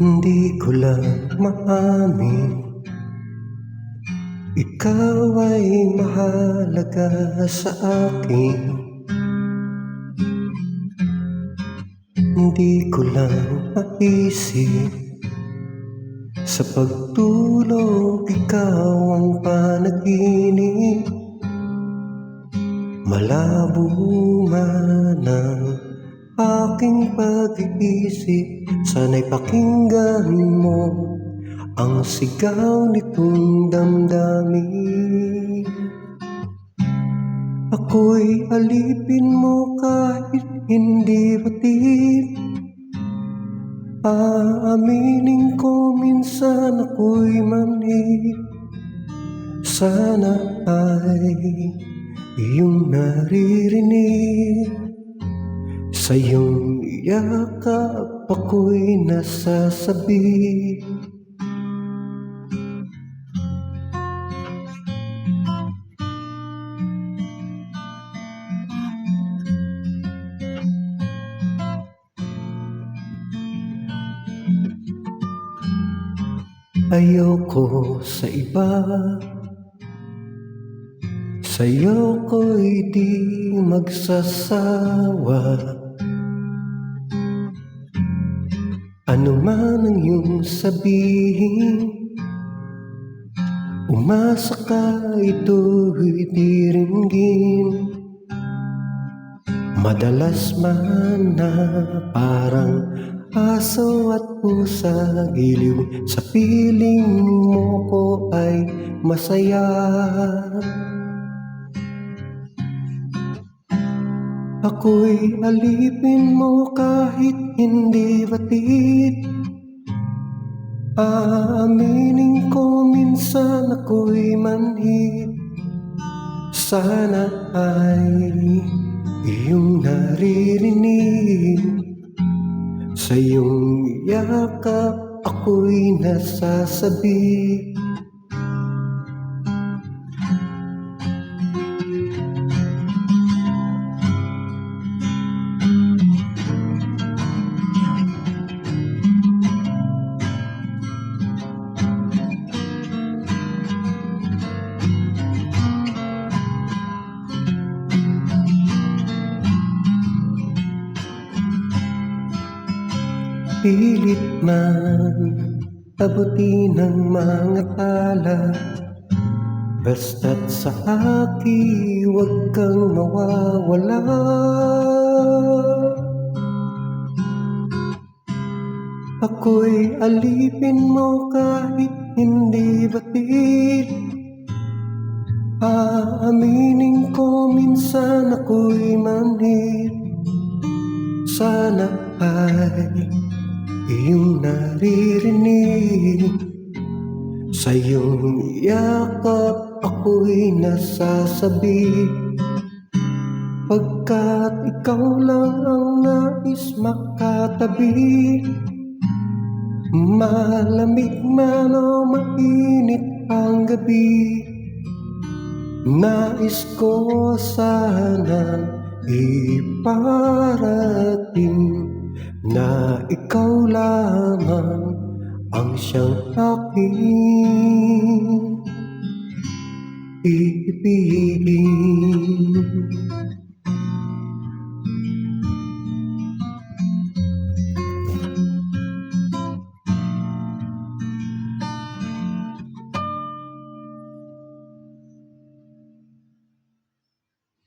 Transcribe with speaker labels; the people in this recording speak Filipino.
Speaker 1: Hindi ko lang maamin. Ikaw ay mahalaga sa akin. Hindi ko lang maisip. Sa pagtulog ikaw ang panaginip. Malabo man ang aking pag-iisip. Sana'y pakinggan mo ang sigaw nitong damdamin. Ako'y alipin mo kahit hindi batid Aaminin ko minsan ako'y manhid. Sana ay iyong naririnig Sa iyong yakap ako'y nasasabi. Ayoko sa iba. Sa'yo ko'y di magsasawa Ano man ang iyong sabihin Umasa ka ito'y diringgin Madalas man na parang aso at pusa Giliw sa piling mo ko ay masaya Ako'y alipin mo kahit hindi batid. Aaminin ko minsan ako'y manhid. Sana ay iyong naririnig. Sa iyong yakap ako'y nasasabi Pilit man abutin ng mga tala. Basta't sa akin huwag kang mawawala. Ako'y alipin mo kahit hindi batid Aaminin ko minsan ako'y manhid. Sana ay iyong naririnig. Sa iyong yakap ako'y nasasabi. Pagkat ikaw lang ang nais makatabi. Malamig man o mainit ang gabi Nais ko sana iparating na ikaw lamang ang siyang aking ibigin.